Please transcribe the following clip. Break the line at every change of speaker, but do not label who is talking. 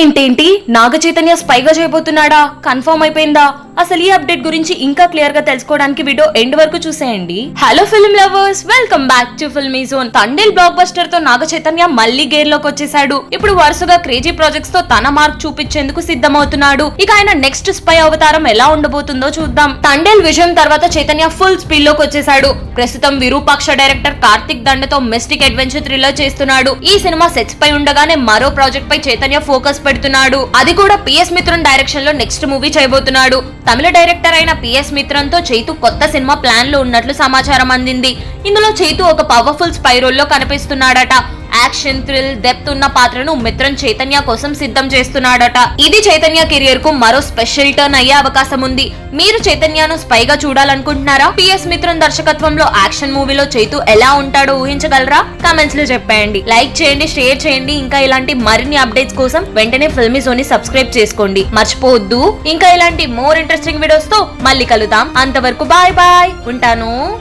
ఏంటేంటి నాగ చైతన్య స్పైగా చేయబోతున్నాడా? కన్ఫర్మ్ అయిపోయిందా? అసలు ఈ అప్డేట్ గురించి ఇంకా క్లియర్గా తెలుసుకోవడానికి వీడియో ఎండ్ వరకు చూసేయండి. Hello film lovers welcome back to film zone Thandel black బస్టర్తో నాగ చైతన్య మళ్ళీ గేర్లోకి వచ్చేసాడు ఇప్పుడు వరుసగా క్రేజీ ప్రాజెక్ట్స్తో తన మార్క్ చూపించేందుకు సిద్ధమవుతున్నాడు. ఇక ఆయన నెక్స్ట్ స్పై అవతారం ఎలా ఉండబోతుందో చూద్దాం. తండేల్ విజయం తర్వాత చైతన్య ఫుల్ స్పీడ్లోకి వచ్చేసాడు ప్రస్తుతం విరూపాక్ష డైరెక్టర్ కార్తిక్ దండతో మిస్టిక్ అడ్వెంచర్ థ్రిల్లర్ చేస్తున్నాడు. ఈ సినిమా సెట్స్ పై ఉండగానే మరో ప్రాజెక్ట్ పై చైతన్య ఫోకస్ పెడుతున్నాడు. అది కూడా పిఎస్ మిత్రన్ డైరెక్షన్లో నెక్స్ట్ మూవీ చేయబోతున్నాడు. తమిళ డైరెక్టర్ అయిన పిఎస్ మిత్రంతో చైతు కొత్త సినిమా ప్లాన్లో ఉన్నట్లు సమాచారం అందింది. ఇందులో చైతు ఒక పవర్ఫుల్ స్పై కనిపిస్తున్నాడట. యాక్షన్ థ్రిల్ డెప్త్ ఉన్న పాత్రను మిత్రన్ చైతన్య కోసం సిద్ధం చేస్తున్నాడట. ఇది చైతన్య కెరియర్కు మరో స్పెషల్ టర్న్ అయ్యే అవకాశం ఉంది. మీరు చైతన్యను స్పైగా చూడాలనుకుంటున్నారా? పిఎస్ మిత్రన్ దర్శకత్వంలో యాక్షన్ మూవీలో చైతు ఎలా ఉంటాడో ఊహించగలరా? కామెంట్స్లో చెప్పేయండి. లైక్ చేయండి షేర్ చేయండి. ఇంకా ఇలాంటి మరిన్ని అప్డేట్స్ కోసం వెంటనే ఫిల్మీ జోని సబ్స్క్రైబ్ చేసుకోండి. మర్చిపోవద్దు. ఇంకా ఇలాంటి మోర్ ఇంట్రెస్టింగ్ వీడియోస్తో మళ్ళీ కలుద్దాం. అంతవరకు బాయ్ బాయ్. ఉంటాను.